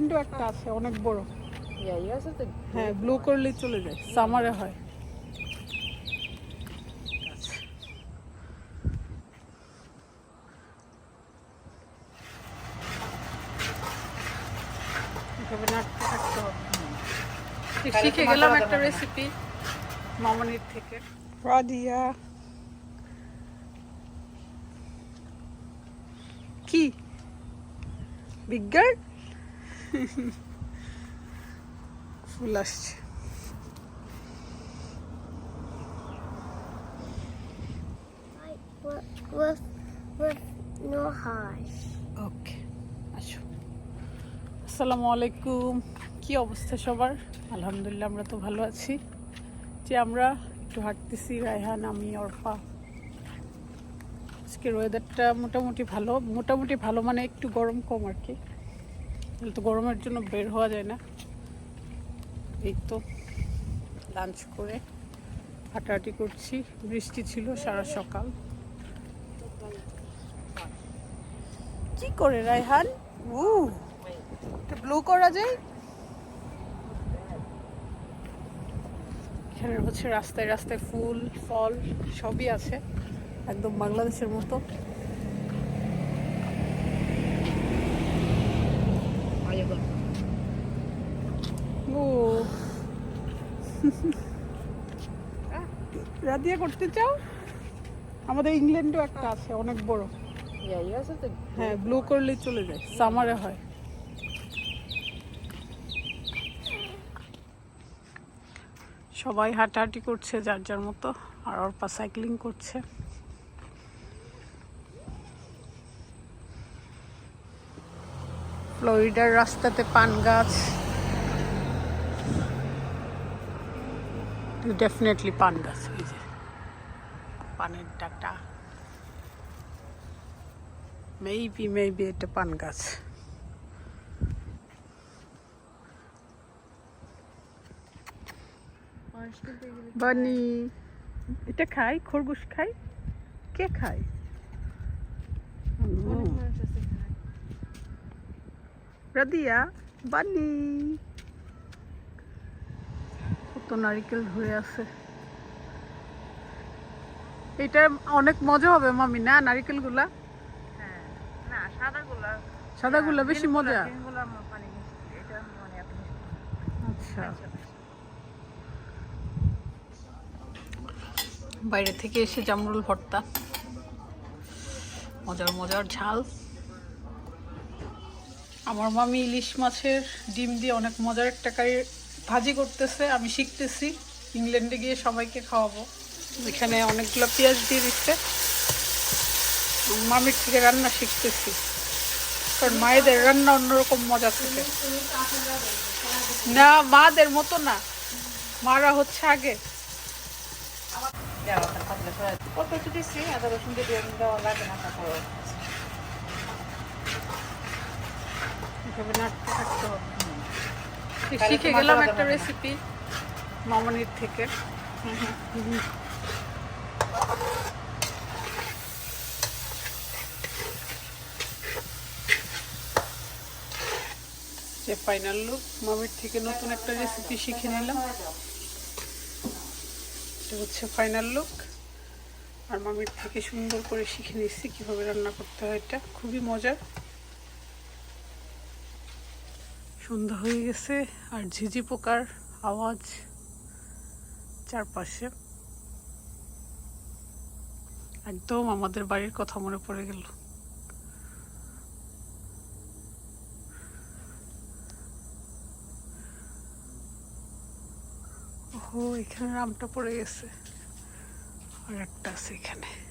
ইংল্যান্ডও একটা আছে অনেক বড়. হ্যাঁ ব্লু করলেই চলে যায় সামারে হয়। শিখে গেলাম একটা রেসিপি মামনির থেকে। রাদিয়া কি? বিজ্ঞান? ফুল আসছে। With, with, with no highs. ওকে আসো। আসসালামু আলাইকুম। কি অবস্থা সবার? আলহামদুলিল্লাহ আমরা তো ভালো আছি। যে আমরা একটু হাঁটতেছি রায়হান আমি অর্পা। আজকের ওয়েদারটা মোটামুটি ভালো মোটামুটি ভালো মানে একটু গরম কম আর কি। তো গরমের জন্য বের হওয়া যায় না। এই তো লাঞ্চ করে হাঁটাহাঁটি করছি। বৃষ্টি ছিল সারা সকাল। কি করে রায়হান? উ ব্লু করা যায়? এখানে হচ্ছে রাস্তায় রাস্তায় ফুল, ফল সবই আছে, একদম বাংলাদেশের মতো। ও। রাদিয়া করতে চাও? আমাদের ইংল্যান্ডও একটা আছে অনেক বড়. হ্যাঁ ব্লু করলেই চলে যায় সামারে হয়। সবাই হাঁটাহাঁটি করছে যার যার মতো আর অর্পা সাইক্লিং করছে। ফ্লোরিডার রাস্তাতে পান গাছ। ডেফিনেটলি পান গাছ এই যে পানের ডাটা মেবি মেবি এটা পান গাছ বানি এটা খাই? খরগোশ খাই? কে খায়? রাদিয়া বানি। নারিকেল ধরে আছে। এটা অনেক মজা হবে মামি না নারিকেলগুলা? না সাদাগুলা। সাদাগুলা বেশি মজা। মানে মিষ্টি না। আচ্ছা। বাইরে থেকে এসে জামরুল ভর্তা। মজার মজার ঝাল। আমার মামি ইলিশ মাছের ডিম দিয়ে অনেক মজার একটা কারি ভাজি করতেছে, আমি শিখতেছি। ইংল্যান্ডে গিয়ে সবাইকে খাওয়াবো। এখানে অনেকগুলো পেঁয়াজ দিয়ে দিচ্ছে। মামির থেকে রান্না শিখতেছি। কারণ মায়েদের রান্না অন্যরকম মজা থাকে। না, মাদের মতো না। মারা হচ্ছে আগে. কত দিচ্ছি রসুন দেওয়া থাকতে হবে। শিখে গেলাম একটা রেসিপি মামনির থেকে। যে ফাইনাল লুক মামির থেকে নতুন একটা রেসিপি শিখে নিলাম। এটা হচ্ছে ফাইনাল লুক আর মামির থেকে সুন্দর করে শিখে নিচ্ছি কীভাবে রান্না করতে হয় এটা। খুবই মজার। সন্ধ্যা হয়ে গেছে আর ঝিঝি পোকার আওয়াজ চারপাশে। একদম আমাদের বাড়ির কথা মনে পড়ে গেল। ও এখানে রামটা পড়ে গেছে। আর একটা আছে এখানে।